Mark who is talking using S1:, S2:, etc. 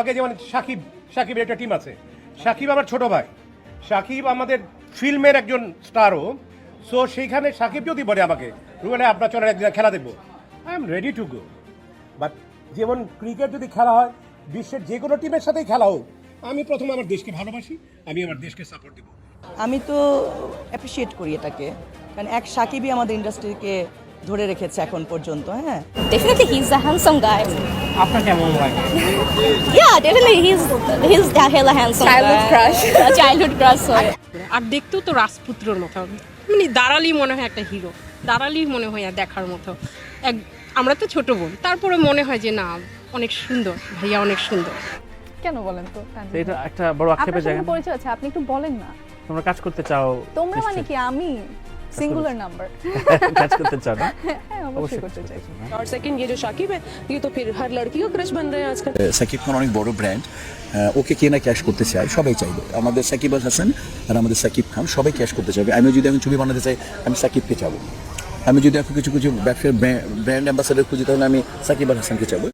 S1: আমাকে যেমন সাকিব সাকিবের একটা টিম আছে। সাকিব আমার ছোট ভাই। সাকিব আমাদের ফিল্মের একজন স্টারও সো সেইখানে সাকিব যদি বলে আমাকে রুবেলে আপনার চলে একদিন খেলা দেখব। I am ready to go but যেমন ক্রিকেট যদি খেলা হয় বিশ্বের যে কোনো টিমের সাথেই খেলা হোক আমি প্রথম আমার দেশকে ভালোবাসি আমি আমার দেশকে সাপোর্ট দিব।
S2: আমি তো অ্যাপ্রিসিয়েট করি এটাকে। কারণ এক সাকিবই আমাদের ইন্ডাস্ট্রিকে ধরে রেখেছে এখন পর্যন্ত হ্যাঁ।
S3: Definitely, he's a handsome guy.
S4: আপনার কেমন লাগে?
S3: Yeah, definitely, he's he's a hella handsome.
S5: Childhood
S3: guy.
S5: crush.
S3: A childhood
S6: আর দেখতেও তো রাজপুত্রর মতো। মানে দাঁড়ালি মনে হয় একটা হিরো দাঁড়ালি মনে হয় আর দেখার মতো। এক আমরা তো ছোট বোন। তারপরে মনে হয় যে না অনেক সুন্দর। ভাইয়া অনেক সুন্দর।
S5: কেন বলেন তো?
S4: এটা একটা বড় আক্ষেপের জায়গা
S5: পরিচয় আছে আপনি একটু বলেন না।
S4: তোমরা কাজ করতে চাও
S5: তোমরা মানে কি আমি? সিঙ্গুলার নাম্বার
S4: কাজ করতে চাও না
S5: হ্যাঁ অবশ্যই করতে চাই
S7: और सेकंड ये जो शाकिब है ये तो फिर हर लड़की का क्रश बन रहे हैं आजकल
S8: সাকিব খান অনেক বড় ব্র্যান্ড ওকে কে না ক্যাশ করতে চায় সবাই চাইবে আমাদের সাকিব আল হাসান আর আমাদের সাকিব খান সবাই ক্যাশ করতে চাইবে আমি যদি এখন ছবি বানাতে চাই আমি সাকিবকে চাবো আমি যদি এখন কিছু কিছু ব্যবসার ব্র্যান্ড অ্যাম্বাসাডার খুঁজি তাহলে আমি সাকিব আল হাসানকে চাবো